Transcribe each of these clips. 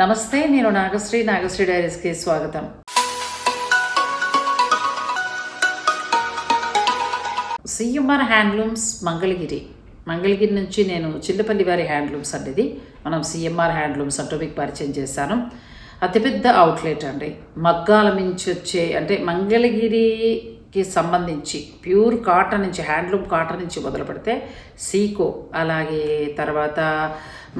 నమస్తే నేను నాగశ్రీ. నాగశ్రీ డైరీస్కి స్వాగతం. CMR handlooms Mangalagiri. మంగళగిరి నుంచి నేను చిల్లపల్లి వారి హ్యాండ్లూమ్స్ అండి ఇది. మనం సిఎంఆర్ హ్యాండ్లూమ్స్ అంటూ మీకు పరిచయం చేశాను. అతిపెద్ద అవుట్లెట్ అండి. మగ్గాల నుంచి వచ్చే అంటే మంగళగిరికి సంబంధించి ప్యూర్ కాటన్ నుంచి హ్యాండ్లూమ్ కాటన్ నుంచి మొదలు పెడితే సీకో అలాగే తర్వాత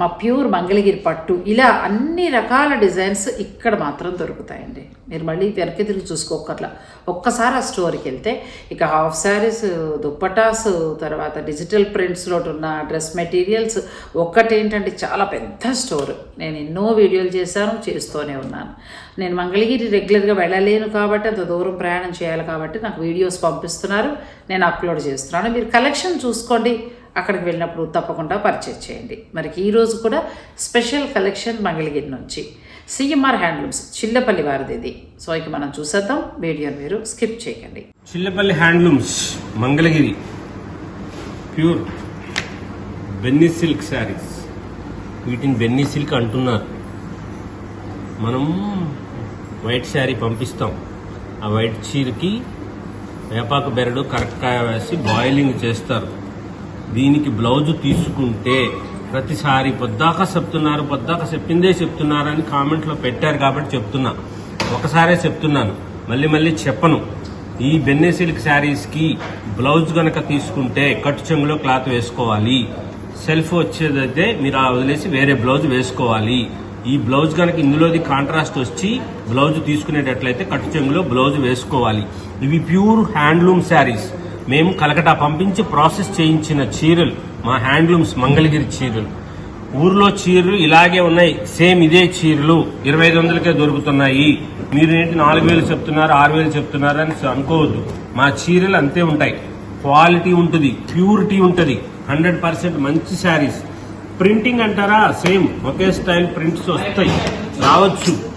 మా ప్యూర్ మంగళగిరి పట్టు. ఇలా అన్ని రకాల డిజైన్స్ ఇక్కడ మాత్రం దొరుకుతాయండి. మీరు మళ్ళీ వెనక్కి తిరిగి చూసుకోకర్లా ఒక్కసారి ఆ స్టోర్కి వెళ్తే ఇక హాఫ్ శారీస్ దుప్పటాస్ తర్వాత డిజిటల్ ప్రింట్స్లో ఉన్న డ్రెస్ మెటీరియల్స్ ఒక్కటేంటంటే చాలా పెద్ద స్టోర్. నేను ఎన్నో వీడియోలు చేశాను చేస్తూనే ఉన్నాను. నేను మంగళగిరి రెగ్యులర్గా వెళ్ళలేను కాబట్టి అంత దూరం ప్రయాణం చేయాలి కాబట్టి నాకు వీడియోస్ పంపిస్తున్నారు. నేను అప్లోడ్ చేస్తున్నాను. మీరు కలెక్షన్ చూసుకోండి. అక్కడికి వెళ్ళినప్పుడు తప్పకుండా పర్చేజ్ చేయండి. మరి ఈరోజు కూడా స్పెషల్ కలెక్షన్ మంగళగిరి నుంచి. సిఎంఆర్ హ్యాండ్లూమ్స్ చిల్లపల్లి వారిది ఇది సో ఇక మనం చూసేద్దాం. వీడియో మీరు స్కిప్ చేయకండి. Chillapalli handlooms Mangalagiri. Pure Binny silk saris వీటిని బెన్నీ సిల్క్ అంటున్నారు. మనం వైట్ శారీ పంపిస్తాం. ఆ వైట్ చీరకి వేపాకు బెరడు కరక్కాయ వేసి బాయిలింగ్ చేస్తారు. దీనికి బ్లౌజ్ తీసుకుంటే ప్రతిసారి పొద్దాక చెప్తున్నారు పొద్దాక చెప్పిందే చెప్తున్నారని కామెంట్లో పెట్టారు కాబట్టి చెప్తున్నా. ఒకసారే చెప్తున్నాను. మళ్ళీ మళ్ళీ చెప్పను. ఈ బెన్నె సిల్క్ శారీస్కి బ్లౌజ్ కనుక తీసుకుంటే కట్టు చెంగులో క్లాత్ వేసుకోవాలి. సెల్ఫ్ వచ్చేదైతే మీరు ఆ వదిలేసి వేరే బ్లౌజ్ వేసుకోవాలి. ఈ బ్లౌజ్ కనుక ఇందులోది కాంట్రాస్ట్ వచ్చి బ్లౌజ్ తీసుకునేటట్లయితే కట్టు చెంగులో బ్లౌజ్ వేసుకోవాలి. ఇవి ప్యూర్ హ్యాండ్లూమ్ శారీస్. మేము కలకటా పంపించి ప్రాసెస్ చేయించిన చీరలు మా హ్యాండ్లూమ్స్ మంగళగిరి చీరలు. ఊర్లో చీరలు ఇలాగే ఉన్నాయి. సేమ్ ఇదే చీరలు ఇరవై ఐదు వందలకే దొరుకుతున్నాయి. మీరు ఏంటి నాలుగు వేలు చెప్తున్నారు ఆరు వేలు చెప్తున్నారు అని అనుకోవద్దు. మా చీరలు అంతే ఉంటాయి. క్వాలిటీ ఉంటుంది ప్యూరిటీ ఉంటుంది. హండ్రెడ్ పర్సెంట్ మంచి శారీస్. ప్రింటింగ్ అంటారా? సేమ్. ఒకే స్టైల్ ప్రింట్స్ వస్తాయి. రావచ్చు.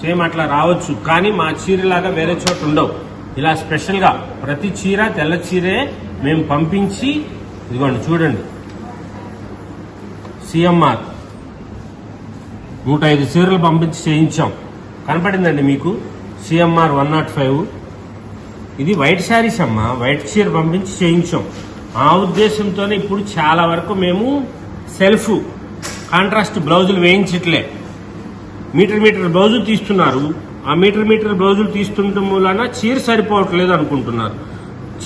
సేమ్ అట్లా రావచ్చు. కానీ మా చీరలాగా వేరే చోట ఉండవు. ఇలా స్పెషల్గా ప్రతి చీర తెల్ల చీరే మేము పంపించి ఇదిగోండి చూడండి. సిఎంఆర్ నూట ఐదు చీరలు పంపించి చేయించాం. కనపడిందండి మీకు? CMR one nought five. ఇది వైట్ శారీస్ అమ్మా. వైట్ చీర పంపించి చేయించాం. ఆ ఉద్దేశంతోనే ఇప్పుడు చాలా వరకు మేము సెల్ఫ్ కాంట్రాస్ట్ బ్లౌజులు వేయించట్లే. మీటర్ మీటర్ బ్లౌజులు తీస్తున్నారు. ఆ మీటర్ మీటర్ బ్లౌజులు తీసుకుంటాం మూలన చీర సరిపోవట్లేదు అనుకుంటున్నారు.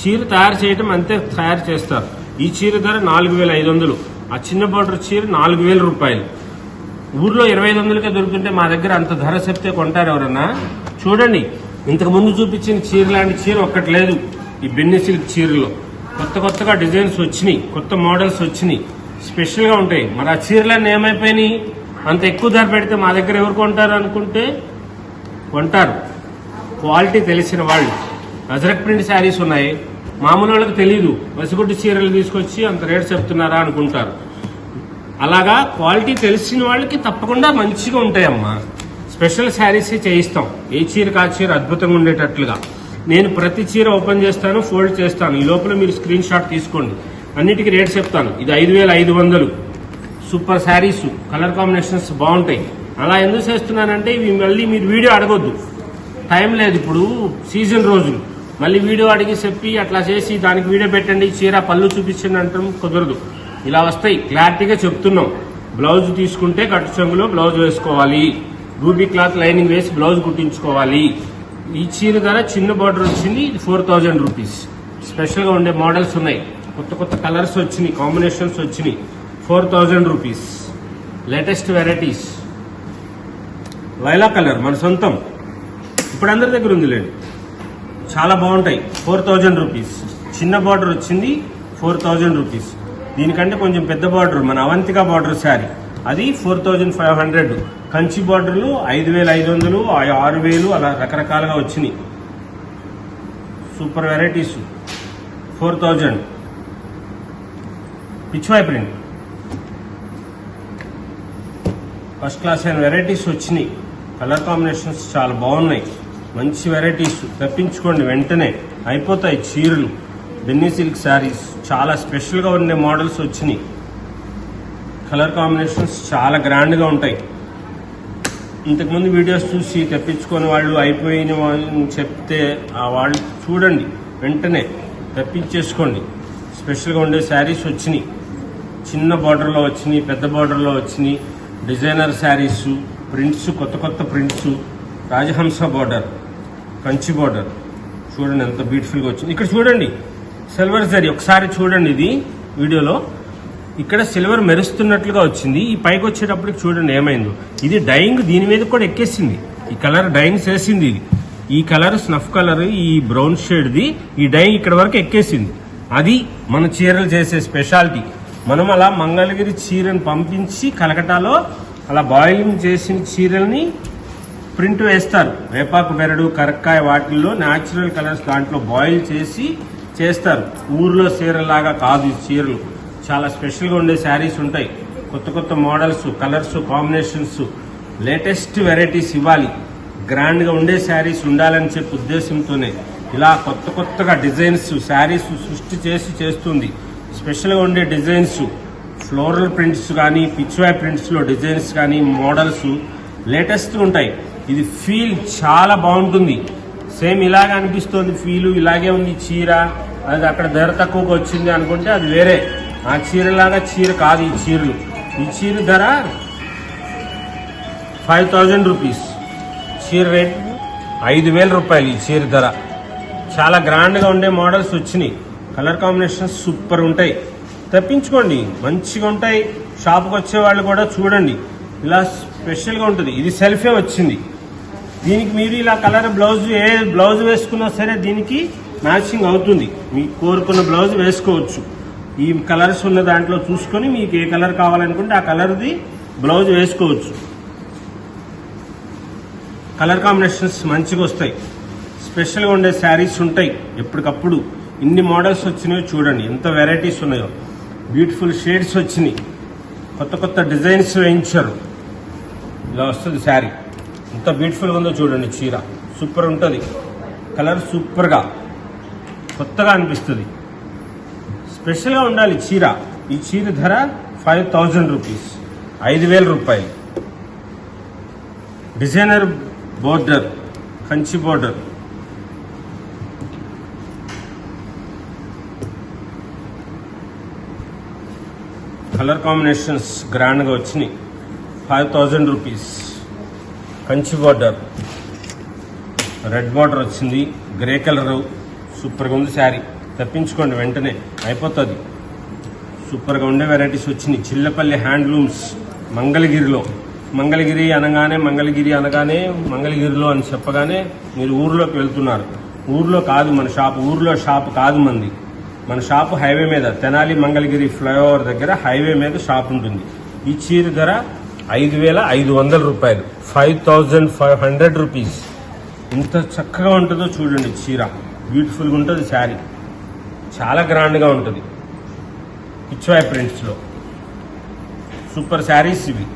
చీర తయారు చేయటం అంతే తయారు చేస్తారు. ఈ చీర ధర నాలుగు వేల ఐదు వందలు. ఆ చిన్న బార్డర్ చీర నాలుగు వేల రూపాయలు. ఊర్లో ఇరవై ఐదు వందలకే దొరుకుతుంటే మా దగ్గర అంత ధర చెప్తే కొంటారు ఎవరన్నా? చూడండి ఇంతకు ముందు చూపించిన చీర లాంటి చీర ఒక్కటి లేదు ఈ బెన్ని సిల్క్ చీరలో. కొత్త కొత్తగా డిజైన్స్ వచ్చినాయి కొత్త మోడల్స్ వచ్చినాయి. స్పెషల్గా ఉంటాయి. మరి ఆ చీరలన్నీ ఏమైపోయినాయి? అంత ఎక్కువ ధర పెడితే మా దగ్గర ఎవరు కొంటారు అనుకుంటే కొంటారు. క్వాలిటీ తెలిసిన వాళ్ళు. అజరక్ ప్రింట్ శారీస్ ఉన్నాయి. మామూలు వాళ్ళకి తెలియదు పసిగుడ్డు చీరలు తీసుకొచ్చి అంత రేట్ చెప్తున్నారా అనుకుంటారు. అలాగా క్వాలిటీ తెలిసిన వాళ్ళకి తప్పకుండా మంచిగా ఉంటాయమ్మా. స్పెషల్ శారీస్ చేయిస్తాం. ఏ చీరకు ఆ చీర అద్భుతంగా ఉండేటట్లుగా. నేను ప్రతి చీర ఓపెన్ చేస్తాను ఫోల్డ్ చేస్తాను. ఈ లోపల మీరు స్క్రీన్ షాట్ తీసుకోండి. అన్నిటికీ రేట్ చెప్తాను. ఇది ఐదు వేల ఐదు వందలు. సూపర్ శారీస్ కలర్ కాంబినేషన్స్ బాగుంటాయి. అలా ఎందుకు చేస్తున్నానంటే ఇవి మళ్ళీ మీరు వీడియో అడగొద్దు. టైం లేదు ఇప్పుడు సీజన్ రోజులు. మళ్ళీ వీడియో అడిగి చెప్పి అట్లా చేసి దానికి వీడియో పెట్టండి చీర పళ్ళు చూపించండి అంటాం కుదరదు. ఇలా వస్తాయి క్లారిటీగా చెప్తున్నాం. బ్లౌజ్ తీసుకుంటే కట్టు చెంగులో బ్లౌజ్ వేసుకోవాలి. రూబీ క్లాత్ లైనింగ్ వేసి బ్లౌజ్ కుట్టించుకోవాలి. ఈ చీర ధర చిన్న బార్డర్ వచ్చింది ఇది ఫోర్ థౌజండ్ రూపీస్ స్పెషల్గా ఉండే మోడల్స్ ఉన్నాయి. కొత్త కొత్త కలర్స్ వచ్చినాయి కాంబినేషన్స్ వచ్చినాయి. Four thousand rupees latest varieties వైలా colour మన సొంతం. ఇప్పుడు అందరి దగ్గర ఉంది లేండి చాలా బాగుంటాయి. ఫోర్ థౌజండ్ రూపీస్ చిన్న బార్డర్ వచ్చింది ఫోర్ థౌజండ్ రూపీస్ దీనికంటే కొంచెం పెద్ద బార్డర్ మన అవంతిక బార్డర్ శారీ అది four thousand five hundred Kanchi బార్డర్లు ఐదు వేల ఐదు వందలు ఆరు వేలు అలా రకరకాలుగా వచ్చినాయి super varieties four thousand Pichwai print first class అయిన వెరైటీస్ వచ్చినాయి. కలర్ కాంబినేషన్స్ చాలా బాగున్నాయి. మంచి వెరైటీస్ తెప్పించుకోండి వెంటనే. అయిపోతాయి చీరలు. బెన్నీ సిల్క్ శారీస్ చాలా స్పెషల్గా ఉండే మోడల్స్ వచ్చినాయి. కలర్ కాంబినేషన్స్ చాలా గ్రాండ్గా ఉంటాయి. ఇంతకుముందు వీడియోస్ చూసి తెప్పించుకొని వాళ్ళు అయిపోయిన చెప్తే ఆ వాళ్ళు చూడండి. వెంటనే తెప్పించేసుకోండి. స్పెషల్గా ఉండే శారీస్ వచ్చినాయి. చిన్న బార్డర్లో వచ్చినాయి పెద్ద బార్డర్లో వచ్చినాయి. డిజైనర్ శారీస్ ప్రింట్స్ కొత్త కొత్త prints Rajahamsa border Kanchi border. చూడండి ఎంత బ్యూటిఫుల్గా వచ్చింది. ఇక్కడ చూడండి సిల్వర్ జరీ. ఒకసారి చూడండి ఇది వీడియోలో. ఇక్కడ సిల్వర్ మెరుస్తున్నట్లుగా వచ్చింది. ఈ పైకి వచ్చేటప్పటికి చూడండి ఏమైందో. ఇది డైయింగ్ దీని మీద కూడా ఎక్కేసింది. ఈ కలర్ డైయింగ్ చేసింది ఇది. ఈ కలర్ స్నఫ్ కలర్ ఈ బ్రౌన్ షేడ్ది ఈ డైయింగ్ ఇక్కడ వరకు ఎక్కేసింది. అది మన చీరలు చేసే స్పెషాలిటీ. మనం అలా మంగళగిరి చీరను పంపించి కలకటాలో అలా బాయిలింగ్ చేసిన చీరల్ని ప్రింట్ వేస్తారు. వేపాకు బెరడు కరక్కాయ వాటిల్లో న్యాచురల్ కలర్స్ దాంట్లో బాయిల్ చేసి చేస్తారు. ఊర్లో చీరలాగా కాదు ఈ చీరలు. చాలా స్పెషల్గా ఉండే శారీస్ ఉంటాయి. కొత్త కొత్త models colours combinations latest varieties ఇవ్వాలి. గ్రాండ్గా ఉండే శారీస్ ఉండాలని చెప్పి ఉద్దేశంతోనే ఇలా కొత్త కొత్తగా డిజైన్స్ శారీస్ సృష్టి చేసి చేస్తుంది. స్పెషల్గా ఉండే డిజైన్స్ ఫ్లోరల్ ప్రింట్స్ కానీ పిచ్వాయ్ ప్రింట్స్లో డిజైన్స్ కానీ మోడల్స్ లేటెస్ట్ ఉంటాయి. ఇది ఫీల్ చాలా బాగుంటుంది. సేమ్ ఇలాగ అనిపిస్తుంది ఫీల్ ఇలాగే ఉంది చీర. అది అక్కడ ధర తక్కువగా వచ్చింది అనుకుంటే అది వేరే. ఆ చీరలాగా చీర కాదు ఈ చీరలు. ఈ చీర ధర ఫైవ్ థౌజండ్ రూపీస్. చీర రేట్ ఐదు వేల రూపాయలు ఈ చీర ధర. చాలా గ్రాండ్గా ఉండే మోడల్స్ వచ్చినాయి. కలర్ కాంబినేషన్స్ సూపర్ ఉంటాయి. తెప్పించుకోండి. మంచిగా ఉంటాయి. షాప్కి వచ్చే వాళ్ళు కూడా చూడండి. ఇలా స్పెషల్గా ఉంటుంది. ఇది సెల్ఫే వచ్చింది. దీనికి మీరు ఇలా కలర్ బ్లౌజ్ ఏ బ్లౌజ్ వేసుకున్నా సరే దీనికి మ్యాచింగ్ అవుతుంది. మీకు కోరుకున్న బ్లౌజ్ వేసుకోవచ్చు. ఈ కలర్స్ ఉన్న దాంట్లో చూసుకొని మీకు ఏ కలర్ కావాలనుకుంటే ఆ కలర్ది బ్లౌజ్ వేసుకోవచ్చు. కలర్ కాంబినేషన్స్ మంచిగా వస్తాయి. స్పెషల్గా ఉండే శారీస్ ఉంటాయి. ఎప్పటికప్పుడు ఇన్ని మోడల్స్ వచ్చినాయో చూడండి. ఎంత వెరైటీస్ ఉన్నాయో. బ్యూటిఫుల్ షేడ్స్ వచ్చినాయి. కొత్త కొత్త డిజైన్స్ వేయించారు. ఇలా వస్తుంది శారీ. ఎంత బ్యూటిఫుల్గా ఉందో చూడండి చీర. సూపర్ ఉంటుంది. కలర్ సూపర్గా కొత్తగా అనిపిస్తుంది. స్పెషల్గా ఉండాలి చీర. ఈ చీర ధర ఫైవ్ థౌజండ్ రూపీస్ ఐదు వేల రూపాయలు. Designer border Kanchi border colour combinations గ్రాండ్గా వచ్చినాయి. Five thousand rupees. Kanchi border. Red border వచ్చింది. గ్రే కలర్ సూపర్గా ఉంది శారీ. తప్పించుకోండి వెంటనే. అయిపోతుంది. సూపర్గా ఉండే వెరైటీస్ వచ్చినాయి. చిల్లపల్లి హ్యాండ్లూమ్స్ మంగళగిరిలో. మంగళగిరి అనగానే మంగళగిరి అనగానే మంగళగిరిలో అని చెప్పగానే మీరు ఊర్లోకి వెళ్తున్నారు. ఊర్లో కాదు మన షాప్. ఊర్లో షాప్ కాదు మంది. మన షాపు హైవే మీద తెనాలి మంగళగిరి ఫ్లైఓవర్ దగ్గర హైవే మీద షాప్ ఉంటుంది. ఈ చీర ధర ఐదు వేల ఐదు వందల రూపాయలు. Five thousand five hundred rupees. ఇంత చక్కగా ఉంటుందో చూడండి చీర. బ్యూటిఫుల్గా ఉంటుంది శారీ. చాలా గ్రాండ్గా ఉంటుంది. పిచ్వాయ్ ప్రింట్స్లో. సూపర్ శారీస్ ఇవి.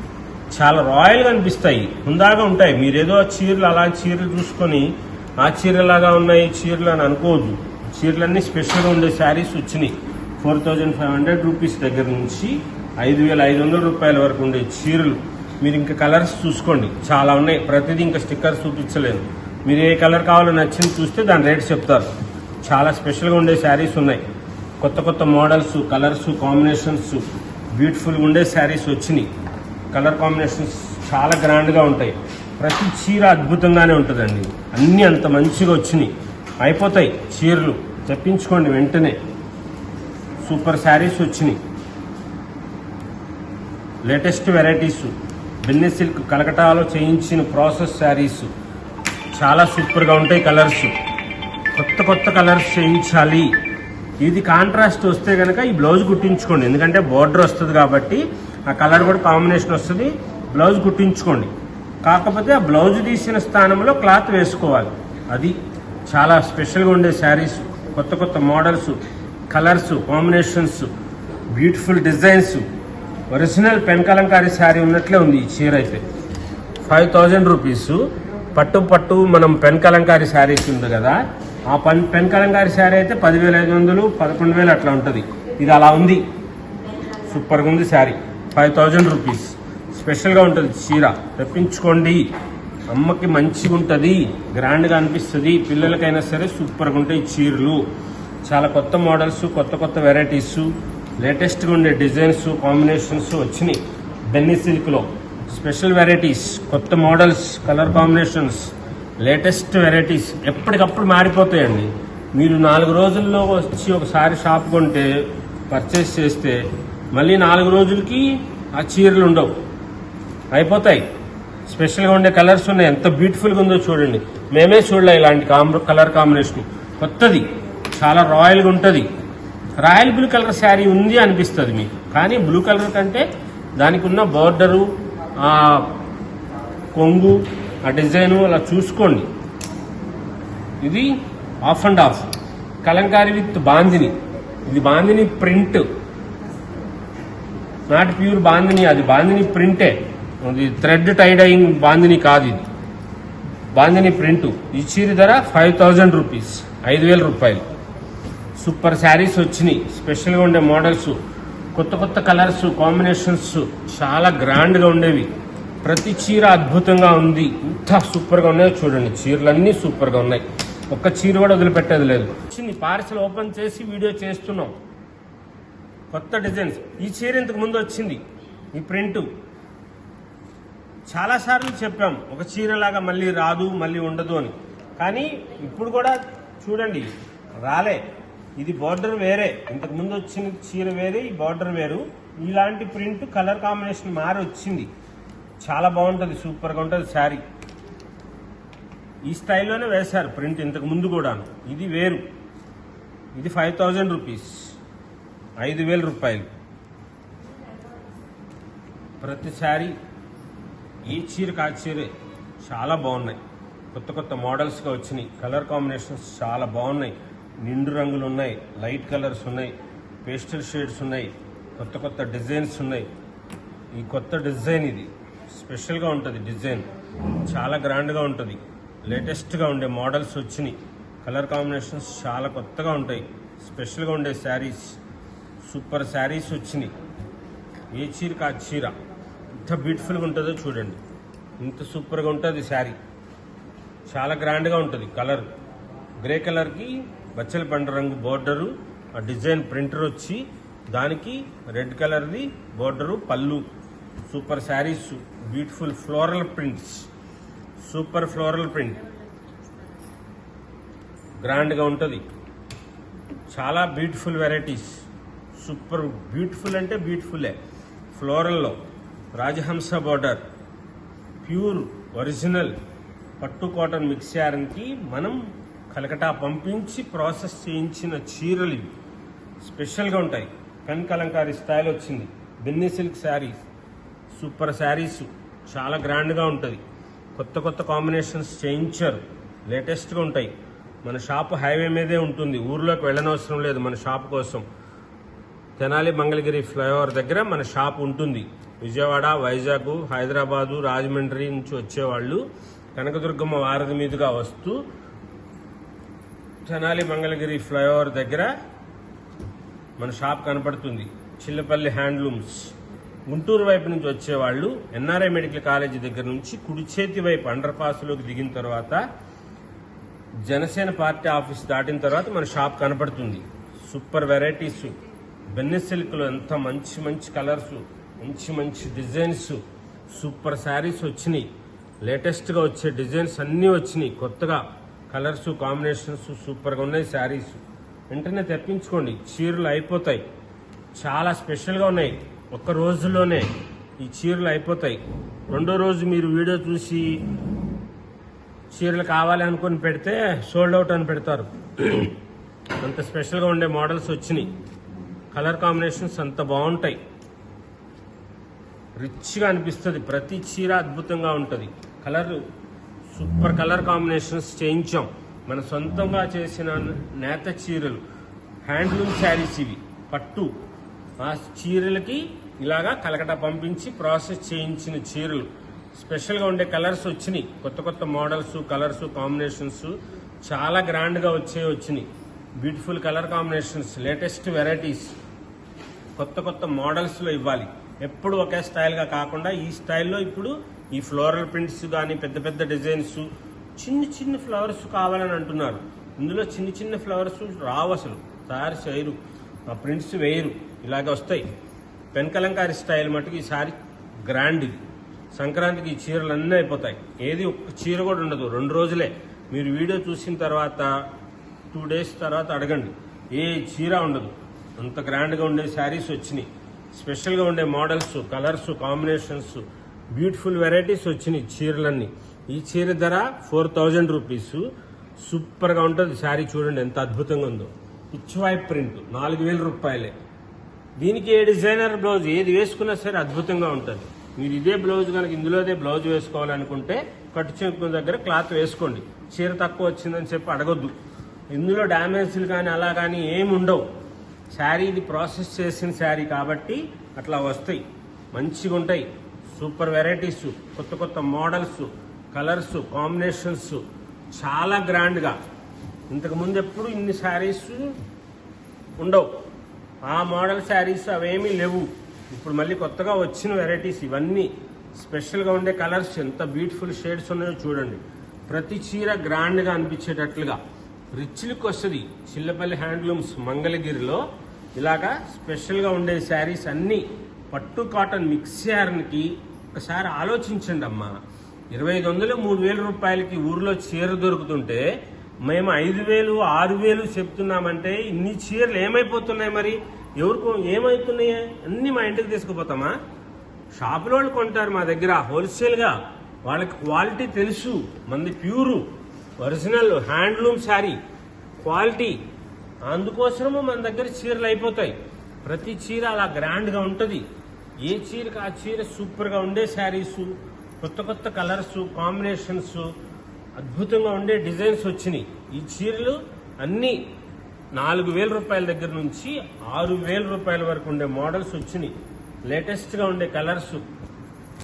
చాలా రాయల్గా అనిపిస్తాయి. హుందాగా ఉంటాయి. మీరేదో ఆ చీరలు అలా చీరలు చూసుకొని ఆ చీరలాగా ఉన్నాయి ఈ చీరలు అని అనుకోవద్దు. చీరలన్నీ స్పెషల్గా ఉండే శారీస్ వచ్చినాయి. Four thousand five hundred rupees దగ్గర నుంచి ఐదు వేల ఐదు వందల రూపాయల వరకు ఉండే చీరలు. మీరు ఇంకా కలర్స్ చూసుకోండి. చాలా ఉన్నాయి. ప్రతిదీ ఇంకా స్టిక్కర్స్ చూపించలేదు మీరు ఏ కలర్ కావాలో నచ్చింది చూస్తే దాని రేట్ చెప్తారు. చాలా స్పెషల్గా ఉండే శారీస్ ఉన్నాయి. కొత్త కొత్త మోడల్స్ కలర్స్ కాంబినేషన్స్ బ్యూటిఫుల్గా ఉండే శారీస్ వచ్చినాయి. కలర్ కాంబినేషన్స్ చాలా గ్రాండ్గా ఉంటాయి. ప్రతి చీర అద్భుతంగానే ఉంటుందండి. అన్నీ అంత మంచిగా వచ్చినాయి. అయిపోతాయి చీరలు. తెప్పించుకోండి వెంటనే. సూపర్ శారీస్ వచ్చినాయి. Latest varieties. బిన్నె సిల్క్ కలకటాలో చేయించిన ప్రాసెస్ శారీస్. చాలా సూపర్గా ఉంటాయి కలర్స్. కొత్త కొత్త కలర్స్ చేయించాలి. ఇది కాంట్రాస్ట్ వస్తే కనుక ఈ బ్లౌజ్ కుట్టించుకోండి. ఎందుకంటే బార్డర్ వస్తుంది కాబట్టి ఆ కలర్ కూడా కాంబినేషన్ వస్తుంది. బ్లౌజ్ కుట్టించుకోండి. కాకపోతే ఆ బ్లౌజ్ తీసిన స్థానంలో క్లాత్ వేసుకోవాలి. అది చాలా స్పెషల్గా ఉండే శారీస్. కొత్త కొత్త models colours combinations beautiful designs. Original పెన్కలంకారీ sari ఉన్నట్లే ఉంది ఈ చీర అయితే. ఫైవ్ థౌజండ్ రూపీస్ పట్టు పట్టు మనం పెన్ కలంకారీ శారీస్ ఉంది కదా. ఆ పన్ పెన్ కలంకారి శారీ అయితే పదివేల ఐదు వందలు పదకొండు వేలు అట్లా ఉంటుంది. ఇది అలా ఉంది. సూపర్గా ఉంది శారీ. ఫైవ్ థౌజండ్ రూపీస్ స్పెషల్గా ఉంటుంది చీర. తెప్పించుకోండి. అమ్మకి మంచిగా ఉంటుంది గ్రాండ్గా అనిపిస్తుంది పిల్లలకైనా సరే సూపర్గా ఉంటాయి చీరలు. చాలా కొత్త మోడల్స్ కొత్త కొత్త వెరైటీస్ లేటెస్ట్గా ఉండే డిజైన్స్ కాంబినేషన్స్ వచ్చినాయి. బెన్నీ సిల్క్లో స్పెషల్ వెరైటీస్ కొత్త models colour combinations latest varieties ఎప్పటికప్పుడు మారిపోతాయండి. మీరు నాలుగు రోజుల్లో వచ్చి ఒకసారి షాప్ కొంటే పర్చేస్ చేస్తే మళ్ళీ నాలుగు రోజులకి ఆ చీరలు ఉండవు. అయిపోతాయి. స్పెషల్గా ఉండే కలర్స్ ఉన్నాయి. ఎంత బ్యూటిఫుల్గా ఉందో చూడండి. మేమే చూడలే ఇలాంటి కలర్ కాంబినేషన్. కొత్తది. చాలా రాయల్గా ఉంటుంది. రాయల్ బ్లూ కలర్ శారీ ఉంది అనిపిస్తుంది మీకు. కానీ బ్లూ కలర్ కంటే దానికి ఉన్న బార్డరు ఆ కొంగు ఆ డిజైను అలా చూసుకోండి. ఇది half and half. Kalamkari with bandhani. ఇది bandhani print. Not pure bandhani అది బాందిని ప్రింటే. ఇది థ్రెడ్ టైడ్ బాందిని కాదు ఇది. బాందిని ప్రింట్. ఈ చీర ధర ఫైవ్ థౌజండ్ రూపీస్ ఐదు వేల రూపాయలు. సూపర్ శారీస్ వచ్చినాయి. స్పెషల్గా ఉండే మోడల్స్ కొత్త కొత్త కలర్స్ కాంబినేషన్స్ చాలా గ్రాండ్గా ఉండేవి. ప్రతి చీర అద్భుతంగా ఉంది. ఇంత సూపర్గా ఉన్నాయో చూడండి. చీరలన్నీ సూపర్గా ఉన్నాయి. ఒక్క చీర కూడా వదిలిపెట్టేది లేదు. వచ్చింది. పార్సల్ ఓపెన్ చేసి వీడియో చేస్తున్నాం. కొత్త డిజైన్స్. ఈ చీర ఇంతకు ముందు వచ్చింది. ఈ ప్రింట్. చాలా సార్లు చెప్పాం ఒక చీరలాగా మళ్ళీ రాదు మళ్ళీ ఉండదు అని. కానీ ఇప్పుడు కూడా చూడండి రాలే. ఇది బార్డర్ వేరే. ఇంతకు ముందు వచ్చిన చీర వేరే ఈ బార్డర్ వేరు. ఇలాంటి ప్రింట్ కలర్ కాంబినేషన్ మారి వచ్చింది. చాలా బాగుంటుంది సూపర్గా ఉంటుంది శారీ. ఈ స్టైల్లోనే వేశారు ప్రింట్ ఇంతకు ముందు కూడాను. ఇది వేరు. ఇది ఫైవ్ థౌజండ్ రూపీస్ ఐదు వేల రూపాయలు. ప్రతి శారీ ఈ చీరకు ఆ చీరే చాలా బాగున్నాయి. కొత్త కొత్త మోడల్స్గా వచ్చినాయి. కలర్ కాంబినేషన్స్ చాలా బాగున్నాయి. నిండు రంగులు ఉన్నాయి. లైట్ కలర్స్ ఉన్నాయి. పేస్టల్ షేడ్స్ ఉన్నాయి. కొత్త కొత్త డిజైన్స్ ఉన్నాయి. ఈ కొత్త డిజైన్ ఇది. స్పెషల్గా ఉంటుంది డిజైన్. చాలా గ్రాండ్గా ఉంటుంది. లేటెస్ట్గా ఉండే మోడల్స్ వచ్చినాయి. కలర్ కాంబినేషన్స్ చాలా కొత్తగా ఉంటాయి. స్పెషల్గా ఉండే శారీస్. సూపర్ శారీస్ వచ్చినాయి. ఏ చీరకు ఆ చీర? ఎంత బ్యూటిఫుల్గా ఉంటుందో చూడండి. ఇంత సూపర్గా ఉంటుంది శారీ. చాలా గ్రాండ్గా ఉంటుంది కలర్ గ్రే కలర్కి బచ్చల పండు రంగు బోర్డరు ఆ డిజైన్ ప్రింటర్ వచ్చి దానికి రెడ్ కలర్ది బోర్డరు పళ్ళు. Super saris beautiful floral prints super floral print గ్రాండ్గా ఉంటుంది. చాలా బ్యూటిఫుల్ వెరైటీస్ సూపర్ బ్యూటిఫుల్ అంటే బ్యూటిఫుల్లే ఫ్లోరల్లో రాజహంస బార్డర్ ప్యూర్ ఒరిజినల్ పట్టు కాటన్ మిక్స్ మనం కలకటా పంపించి ప్రాసెస్ చేయించిన చీరలు ఇవి. స్పెషల్గా ఉంటాయి. కన్ కలంకారీ స్టైల్ వచ్చింది. Binny silk saris super saris చాలా గ్రాండ్గా ఉంటుంది. కొత్త కొత్త కాంబినేషన్స్ చేయించారు. లేటెస్ట్గా ఉంటాయి. మన షాప్ హైవే మీదే ఉంటుంది. ఊర్లోకి వెళ్ళనవసరం లేదు మన షాప్ కోసం. తెనాలి మంగళగిరి ఫ్లైఓవర్ దగ్గర మన షాప్ ఉంటుంది. విజయవాడ వైజాగ్ హైదరాబాదు రాజమండ్రి నుంచి వచ్చేవాళ్ళు. కనకదుర్గమ్మ వారధి మీదుగా వస్తూ తెనాలి మంగళగిరి ఫ్లైఓవర్ దగ్గర మన షాప్ కనపడుతుంది. చిల్లపల్లి హ్యాండ్లూమ్స్. గుంటూరు వైపు నుంచి వచ్చేవాళ్ళు ఎన్ఆర్ఐ మెడికల్ కాలేజీ దగ్గర నుంచి కుడి చేతి వైపు అండర్ పాస్లోకి దిగిన తర్వాత జనసేన పార్టీ ఆఫీస్ దాటిన తర్వాత మన షాప్ కనపడుతుంది. Super varieties. బెన్నె సిల్క్లో ఎంత మంచి మంచి కలర్స్. మంచి మంచి డిజైన్స్ సూపర్ శారీస్ వచ్చినాయి. లేటెస్ట్గా వచ్చే డిజైన్స్ అన్నీ వచ్చినాయి. కొత్తగా కలర్స్ కాంబినేషన్స్ సూపర్గా ఉన్నాయి శారీస్. వెంటనే తెప్పించుకోండి. చీరలు అయిపోతాయి. చాలా స్పెషల్గా ఉన్నాయి. ఒక్క రోజులోనే ఈ చీరలు అయిపోతాయి. రెండో రోజు మీరు వీడియో చూసి చీరలు కావాలి అనుకుని పెడితే సోల్డ్ అవుట్ అని పెడతారు. అంత స్పెషల్గా ఉండే మోడల్స్ వచ్చినాయి. కలర్ కాంబినేషన్స్ అంత బాగుంటాయి. రిచ్గా అనిపిస్తుంది. ప్రతి చీర అద్భుతంగా ఉంటుంది. కలర్ సూపర్ కలర్ కాంబినేషన్స్ చేయించాం. మన సొంతంగా చేసిన నేత చీరలు హ్యాండ్లూమ్ శారీస్ ఇవి. పట్టు. ఆ చీరలకి ఇలాగా కలకట పంపించి ప్రాసెస్ చేయించిన చీరలు. స్పెషల్గా ఉండే కలర్స్ వచ్చినాయి. కొత్త కొత్త మోడల్స్ కలర్స్ కాంబినేషన్స్ చాలా గ్రాండ్గా వచ్చే వచ్చినాయి. Beautiful colour combinations latest varieties కొత్త కొత్త మోడల్స్లో ఇవ్వాలి. ఎప్పుడు ఒకే స్టైల్గా కాకుండా ఈ స్టైల్లో ఇప్పుడు ఈ ఫ్లోరల్ ప్రింట్స్ కానీ పెద్ద పెద్ద డిజైన్స్ చిన్న చిన్న ఫ్లవర్స్ కావాలని అంటున్నారు. ఇందులో చిన్న చిన్న ఫ్లవర్స్ రావు అసలు. తయారు చేయరు. ఆ ప్రింట్స్ వేయరు. ఇలాగ వస్తాయి. పెన్కలంకారి స్టైల్ మటుకు ఈసారి గ్రాండ్ ఇది. సంక్రాంతికి ఈ చీరలు అన్నీ అయిపోతాయి. ఏది ఒక్క చీర కూడా ఉండదు. రెండు రోజులే. మీరు వీడియో చూసిన తర్వాత టూ డేస్ తర్వాత అడగండి. ఏ చీర ఉండదు. అంత గ్రాండ్గా ఉండే శారీస్ వచ్చినాయి. స్పెషల్గా ఉండే models colours combinations beautiful varieties వచ్చినాయి చీరలన్నీ. ఈ చీర ధర ఫోర్ థౌజండ్ రూపీస్. సూపర్గా ఉంటుంది. శారీ చూడండి ఎంత అద్భుతంగా ఉందో. పిచ్ వైప్ ప్రింట్ నాలుగు వేల రూపాయలే. దీనికి ఏ డిజైనర్ బ్లౌజ్ ఏది వేసుకున్నా సరే అద్భుతంగా ఉంటుంది. మీరు ఇదే బ్లౌజ్ కనుక ఇందులోదే బ్లౌజ్ వేసుకోవాలనుకుంటే కట్టు చెంపు దగ్గర క్లాత్ వేసుకోండి. చీర తక్కువ వచ్చిందని చెప్పి అడగొద్దు. ఇందులో డ్యామేజ్లు కానీ అలా కానీ ఏమి ఉండవు శారీ ఇది ప్రాసెస్ చేసిన శారీ కాబట్టి అట్లా వస్తాయి. మంచిగా ఉంటాయి. సూపర్ వెరైటీస్ కొత్త కొత్త మోడల్స్ కలర్స్ కాంబినేషన్స్ చాలా గ్రాండ్గా. ఇంతకు ముందు ఎప్పుడు ఇన్ని శారీస్ ఉండవు. ఆ మోడల్ శారీస్ అవేమీ లేవు. ఇప్పుడు మళ్ళీ కొత్తగా వచ్చిన వెరైటీస్ ఇవన్నీ స్పెషల్గా ఉండే కలర్స్ ఎంత బ్యూటిఫుల్ షేడ్స్ ఉన్నాయో చూడండి. ప్రతి చీర గ్రాండ్గా అనిపించేటట్లుగా. రిచ్లకు వస్తుంది చిల్లపల్లి హ్యాండ్లూమ్స్ మంగళగిరిలో ఇలాగా స్పెషల్గా ఉండే శారీస్ అన్నీ పట్టు కాటన్ మిక్స్ చేయడానికి ఒకసారి ఆలోచించండి అమ్మా. ఇరవై ఐదు వందలు మూడు వేల రూపాయలకి ఊర్లో చీర దొరుకుతుంటే మేము ఐదు వేలు ఆరు వేలు చెప్తున్నామంటే ఇన్ని చీరలు ఏమైపోతున్నాయి మరి? ఎవరికో ఏమవుతున్నాయి అన్నీ మా ఇంటికి తీసుకుపోతామా? షాపులో వాళ్ళు కొంటారు మా దగ్గర హోల్సేల్గా. వాళ్ళకి క్వాలిటీ తెలుసు మంది pure. Original handloom sari. Quality. అందుకోసము మన దగ్గర చీరలు అయిపోతాయి. ప్రతి చీర అలా గ్రాండ్గా ఉంటుంది. ఏ చీరకి ఆ చీర సూపర్గా ఉండే శారీస్ కొత్త కొత్త కలర్స్ కాంబినేషన్స్ అద్భుతంగా ఉండే డిజైన్స్ వచ్చినాయి. ఈ చీరలు అన్నీ నాలుగు వేల రూపాయల దగ్గర నుంచి ఆరు వేల రూపాయల వరకు ఉండే మోడల్స్ వచ్చినాయి. లేటెస్ట్గా ఉండే కలర్స్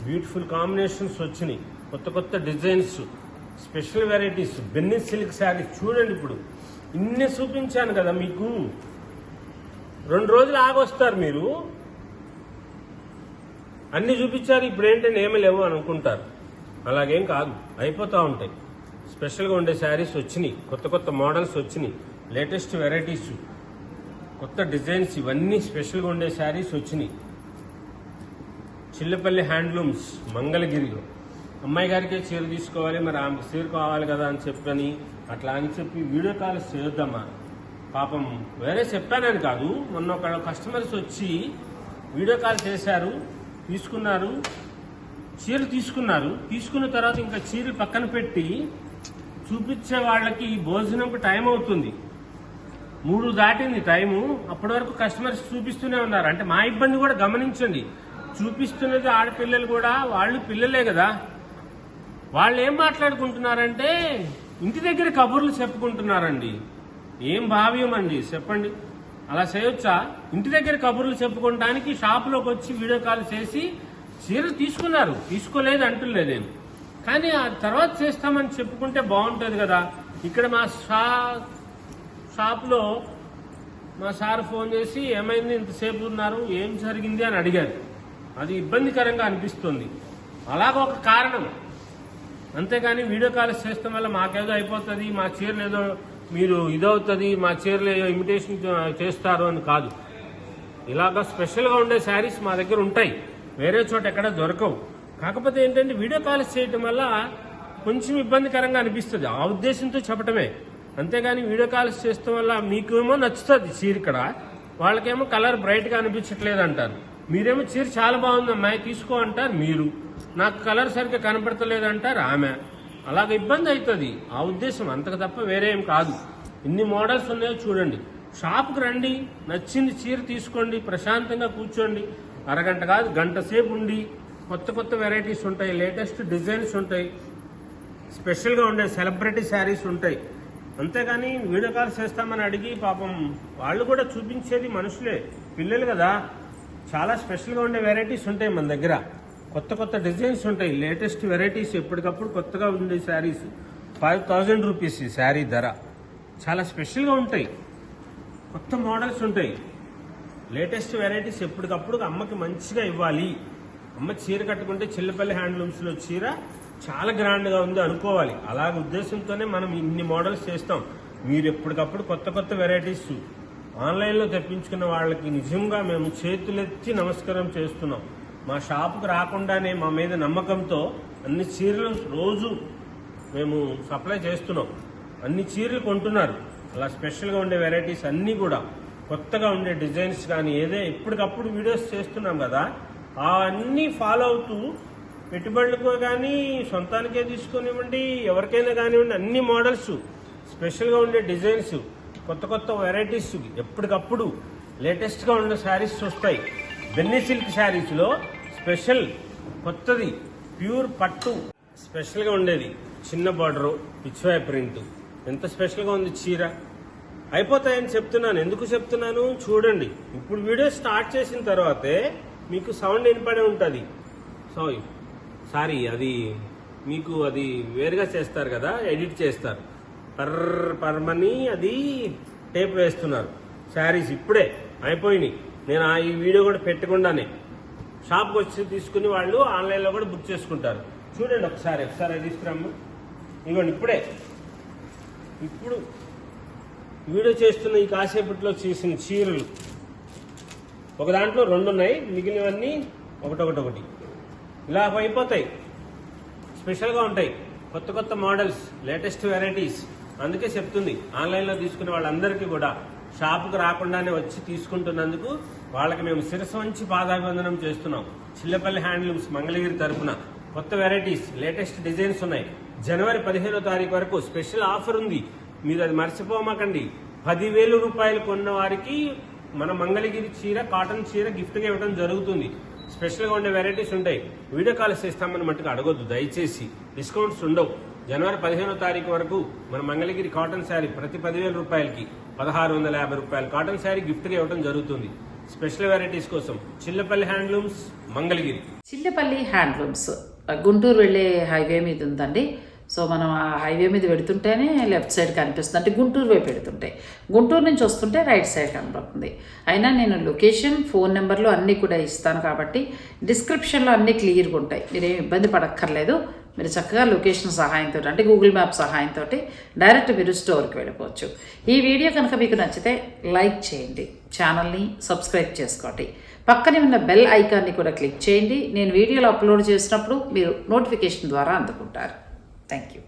బ్యూటిఫుల్ కాంబినేషన్స్ వచ్చినాయి. కొత్త కొత్త designs. Special varieties. Binny silk saris చూడండి ఇప్పుడు. ఇన్ని చూపించాను కదా మీకు. రెండు రోజులు ఆగొస్తారు మీరు. అన్ని చూపించారు ఇప్పుడు ఏంటంటే ఏమీ లేవు అని అనుకుంటారు. అలాగేం కాదు. అయిపోతూ ఉంటాయి. స్పెషల్గా ఉండే శారీస్ వచ్చినాయి. కొత్త కొత్త మోడల్స్ వచ్చినాయి. లేటెస్ట్ వెరైటీస్ కొత్త డిజైన్స్ ఇవన్నీ స్పెషల్గా ఉండే శారీస్ వచ్చినాయి. చిల్లపల్లి హ్యాండ్లూమ్స్ మంగళగిరిలో. అమ్మాయి గారికే చీర తీసుకోవాలి మరి ఆమె చీర కావాలి కదా అని చెప్పని అట్లా అని చెప్పి వీడియో కాల్ చేద్దామా పాపం వేరే చెప్పానని కాదు మొన్న ఒక కస్టమర్స్ వచ్చి వీడియో కాల్ చేశారు తీసుకున్నారు చీర తీసుకున్నారు తీసుకున్న తర్వాత ఇంకా చీర పక్కన పెట్టి చూపించే వాళ్ళకి భోజనంకు టైం అవుతుంది. మూడు దాటింది టైము అప్పటి వరకు కస్టమర్స్ చూపిస్తూనే ఉన్నారు. అంటే మా ఇబ్బంది కూడా గమనించండి. చూపిస్తున్నది ఆడపిల్లలు కూడా వాళ్ళు పిల్లలే కదా. వాళ్ళు ఏం మాట్లాడుకుంటున్నారంటే ఇంటి దగ్గర కబుర్లు చెప్పుకుంటున్నారండి. ఏం భావ్యం అండి చెప్పండి. అలా చేయొచ్చా? ఇంటి దగ్గర కబుర్లు చెప్పుకోవడానికి షాపులోకి వచ్చి వీడియో కాల్ చేసి చీర తీసుకున్నారు. తీసుకోలేదు అంటులేదేం కానీ ఆ తర్వాత చేస్తామని చెప్పుకుంటే బాగుంటుంది కదా. ఇక్కడ మా షా షాప్లో మా సార్ ఫోన్ చేసి ఏమైంది? ఇంతసేపు ఉన్నారు? ఏం జరిగింది? అని అడిగారు. అది ఇబ్బందికరంగా అనిపిస్తుంది. అలాగ ఒక కారణం. అంతేగాని వీడియో కాల్స్ చేస్తాం వల్ల మాకేదో అయిపోతుంది మా చీరలు ఏదో మీరు ఇదవుతుంది మా చీరలు ఏదో ఇమిటేషన్ చేస్తారు అని కాదు. ఇలాగా స్పెషల్గా ఉండే శారీస్ మా దగ్గర ఉంటాయి. వేరే చోట ఎక్కడ దొరకవు. కాకపోతే ఏంటంటే వీడియో కాల్స్ చేయటం వల్ల కొంచెం ఇబ్బందికరంగా అనిపిస్తుంది. ఆ ఉద్దేశంతో చెప్పటమే. అంతేగాని వీడియో కాల్స్ చేస్తాం వల్ల మీకేమో నచ్చుతుంది చీర ఇక్కడ. వాళ్ళకేమో కలర్ బ్రైట్గా అనిపించట్లేదు అంటారు మీరేమో చీర చాలా బాగుంది అమ్మాయి తీసుకో అంటారు మీరు. నాకు కలర్ సరిగ్గా కనపడతలేదు అంటారు ఆమె. అలాగ ఇబ్బంది అవుతుంది. ఆ ఉద్దేశం అంతకు తప్ప వేరే ఏం కాదు. ఎన్ని మోడల్స్ ఉన్నాయో చూడండి. షాప్కి రండి నచ్చింది చీర తీసుకోండి ప్రశాంతంగా కూర్చోండి. అరగంట కాదు గంట సేపు ఉండి కొత్త కొత్త వెరైటీస్ ఉంటాయి లేటెస్ట్ డిజైన్స్ ఉంటాయి. స్పెషల్గా ఉండే సెలబ్రిటీ శారీస్ ఉంటాయి. అంతేగాని వీడియో కాల్ చేస్తామని అడిగి పాపం వాళ్ళు కూడా చూపించేది మనుషులే. పిల్లలు కదా. చాలా స్పెషల్గా ఉండే వెరైటీస్ ఉంటాయి మన దగ్గర. కొత్త కొత్త డిజైన్స్ ఉంటాయి. లేటెస్ట్ వెరైటీస్ ఎప్పటికప్పుడు కొత్తగా ఉండే శారీస్. ఫైవ్ థౌజండ్ రూపీస్ ఈ శారీ ధర. చాలా స్పెషల్గా ఉంటాయి. కొత్త మోడల్స్ ఉంటాయి. లేటెస్ట్ వెరైటీస్ ఎప్పటికప్పుడు అమ్మకి మంచిగా ఇవ్వాలి. అమ్మ చీర కట్టుకుంటే చిల్లపల్లి హ్యాండ్లూమ్స్లో చీర చాలా గ్రాండ్గా ఉంది అనుకోవాలి. అలాగ ఉద్దేశంతోనే మనం ఇన్ని మోడల్స్ చేస్తాం. మీరు ఎప్పటికప్పుడు కొత్త కొత్త వెరైటీస్ ఆన్లైన్లో తెప్పించుకున్న వాళ్ళకి నిజంగా మేము చేతులెత్తి నమస్కారం చేస్తున్నాం. మా షాపుకు రాకుండానే మా మీద నమ్మకంతో అన్ని చీరలు రోజు మేము సప్లై చేస్తున్నాం. అన్ని చీరలు కొంటున్నారు. అలా స్పెషల్గా ఉండే వెరైటీస్ అన్నీ కూడా కొత్తగా ఉండే డిజైన్స్ కానీ ఏదే ఎప్పటికప్పుడు వీడియోస్ చేస్తున్నాం కదా అవన్నీ ఫాలో అవుతూ పెట్టుబడులకు కానీ సొంతానికే తీసుకునివ్వండి ఎవరికైనా కానివ్వండి అన్ని మోడల్స్ స్పెషల్గా ఉండే డిజైన్స్ కొత్త కొత్త వెరైటీస్ ఎప్పటికప్పుడు లేటెస్ట్గా ఉన్న శారీస్ వస్తాయి. బెన్నీ సిల్క్ శారీస్లో స్పెషల్ కొత్తది ప్యూర్ పట్టు స్పెషల్గా ఉండేది. చిన్న బార్డరు పిచ్చివాయ ప్రింట్ ఎంత స్పెషల్గా ఉంది చీర? అయిపోతాయని చెప్తున్నాను. ఎందుకు చెప్తున్నాను? చూడండి. ఇప్పుడు వీడియో స్టార్ట్ చేసిన తర్వాతే మీకు సౌండ్ వినపడే ఉంటుంది. సారీ సారీ అది మీకు అది వేరుగా చేస్తారు కదా ఎడిట్ చేస్తారు. పర్ పర్మని అది టేప్ వేస్తున్నారు. శారీస్ ఇప్పుడే అయిపోయినాయి. నేను ఆ ఈ వీడియో కూడా పెట్టకుండానే. షాప్కి వచ్చి తీసుకుని వాళ్ళు ఆన్లైన్లో కూడా బుక్ చేసుకుంటారు. చూడండి ఒకసారి ఒకసారి అది తీసుకురాము ఇవ్వండి ఇప్పుడే. ఇప్పుడు వీడియో చేస్తున్న ఈ కాసేపట్లో చేసిన చీరలు. ఒక దాంట్లో రెండు ఉన్నాయి మిగిలినవన్నీ ఒకటొకటొకటి. ఇలా అయిపోతాయి. స్పెషల్గా ఉంటాయి. కొత్త కొత్త మోడల్స్ లేటెస్ట్ వెరైటీస్. అందుకే చెప్తుంది ఆన్లైన్లో తీసుకునే వాళ్ళందరికీ కూడా షాపుకు రాకుండానే వచ్చి తీసుకుంటున్నందుకు వాళ్ళకి మేము శిరస్సు వంచి పాదాభివందనం చేస్తున్నాం. చిల్లపల్లి హ్యాండ్లూమ్స్ మంగళగిరి తరఫున కొత్త వెరైటీస్ లేటెస్ట్ డిజైన్స్ ఉన్నాయి. జనవరి పదిహేనో తారీఖు వరకు స్పెషల్ ఆఫర్ ఉంది. మీరు అది మర్చిపోమాకండి. పదివేలు రూపాయలు కొన్న వారికి మన మంగళగిరి చీర కాటన్ చీర గిఫ్ట్గా ఇవ్వడం జరుగుతుంది. స్పెషల్గా ఉండే వెరైటీస్ ఉంటాయి. వీడియో కాల్స్ చేస్తామని మట్టుకు అడగొద్దు దయచేసి. డిస్కౌంట్స్ ఉండవు. జనవరి పదిహేనో తారీఖు వరకు మన మంగళగిరి కాటన్ శారీ ప్రతి పదివేల రూపాయలకి పదహారు వందల యాభై రూపాయలు కాటన్ శారీ గిఫ్ట్గా ఇవ్వడం జరుగుతుంది. స్పెషల్ వెరైటీస్ కోసం చిల్లపల్లి హ్యాండ్లూమ్స్ మంగళగిరి. చిల్లపల్లి హ్యాండ్లూమ్స్. గుంటూరు వెళ్ళే హైవే మీద ఉందండి. సో మనం ఆ హైవే మీద పెడుతుంటేనే లెఫ్ట్ సైడ్ కనిపిస్తుంది. అంటే గుంటూరు వైపు పెడుతుంటాయి గుంటూరు నుంచి వస్తుంటే రైట్ సైడ్ కనబడుతుంది. అయినా నేను లొకేషన్ ఫోన్ నెంబర్లు అన్నీ కూడా ఇస్తాను కాబట్టి డిస్క్రిప్షన్లో అన్నీ క్లియర్గా ఉంటాయి. మీరేం ఇబ్బంది పడక్కర్లేదు. మీరు చక్కగా లొకేషన్ సహాయంతో అంటే గూగుల్ మ్యాప్ సహాయంతో డైరెక్ట్ మీరు స్టోర్కి వెళ్ళిపోవచ్చు. ఈ వీడియో కనుక మీకు నచ్చితే లైక్ చేయండి ఛానల్ని సబ్స్క్రైబ్ చేసుకోండి. పక్కనే ఉన్న బెల్ ఐకాన్ని కూడా క్లిక్ చేయండి. నేను వీడియోలు అప్లోడ్ చేసినప్పుడు మీరు నోటిఫికేషన్ ద్వారా అందుకుంటారు. Thank you